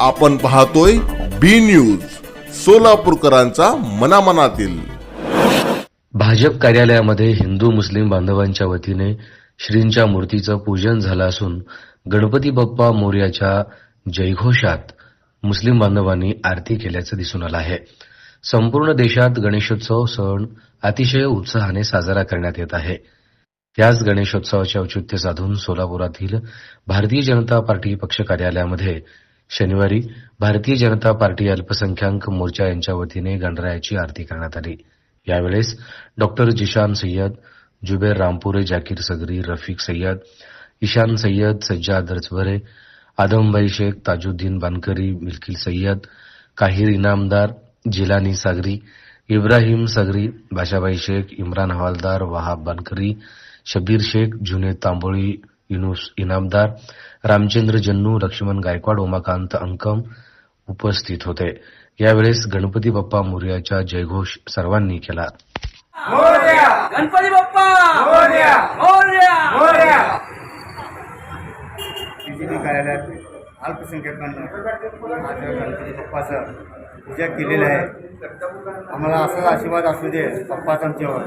आपण पाहतोय बी न्यूज सोलापूरकरांचा मनामनातील. भाजप कार्यालयामध्ये हिंदू मुस्लिम बांधवांच्या वतीने श्रींच्या मूर्तीचं पूजन झालं असून गणपती बाप्पा मोर्याच्या जयघोषात मुस्लिम बांधवांनी आरती केल्याचं दिसून आलं आहे. संपूर्ण देशात गणेशोत्सव सण अतिशय उत्साहाने साजरा करण्यात येत आहे. याच गणेशोत्सवाचे औचित्य साधून सोलापुरातील भारतीय जनता पार्टी पक्ष कार्यालयामध्ये शनिवारी भारतीय जनता पार्टी अल्पसंख्याक मोर्चा यांच्या वतीने गणरायाची आरती करण्यात आली. यावेळेस डॉक्टर जिशान सय्यद जुबेर रामपुरे जाकीर सगरी रफिक सय्यद ईशान सय्यद सज्जाद रचभरे आदमबाई शेख ताजुद्दीन बानकरी मिल्किल सय्यद काहीर इनामदार जिलानी सागरी इब्राहिम सगरी बाशाबाई शेख इम्रान हवालदार वहाब बानकरी शबीर शेख जुनेद तांबोळी युनुस इनामदार रामचंद्र जन्नू लक्ष्मण गायकवाड उमाकांत अंकम उपस्थित होते. यावेळेस गणपती बाप्पा मोर्याचा जयघोष सर्वांनी केला. गणपती बाप्पा! मोरया! मोरया! बीजेपी कार्यालयात अल्पसंख्याकांना माझ्या गणपती बाप्पाचं पूजा केलेलं आहे. आम्हाला असाच आशीर्वाद असू दे बाप्पाच आमच्यावर.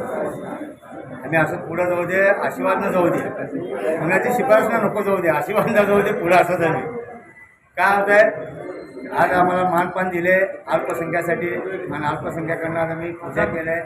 आणि असं पुढं जाऊ दे आशीर्वाद न जाऊ दे. कुणाची शिफारस ना नको जाऊ दे आशीर्वाद न जाऊ दे पुढं असं झाले. काय होत आहे आज आम्हाला मानपान दिले अल्पसंख्यासाठी आणि अल्पसंख्याकांना आम्ही पूजा केलं आहे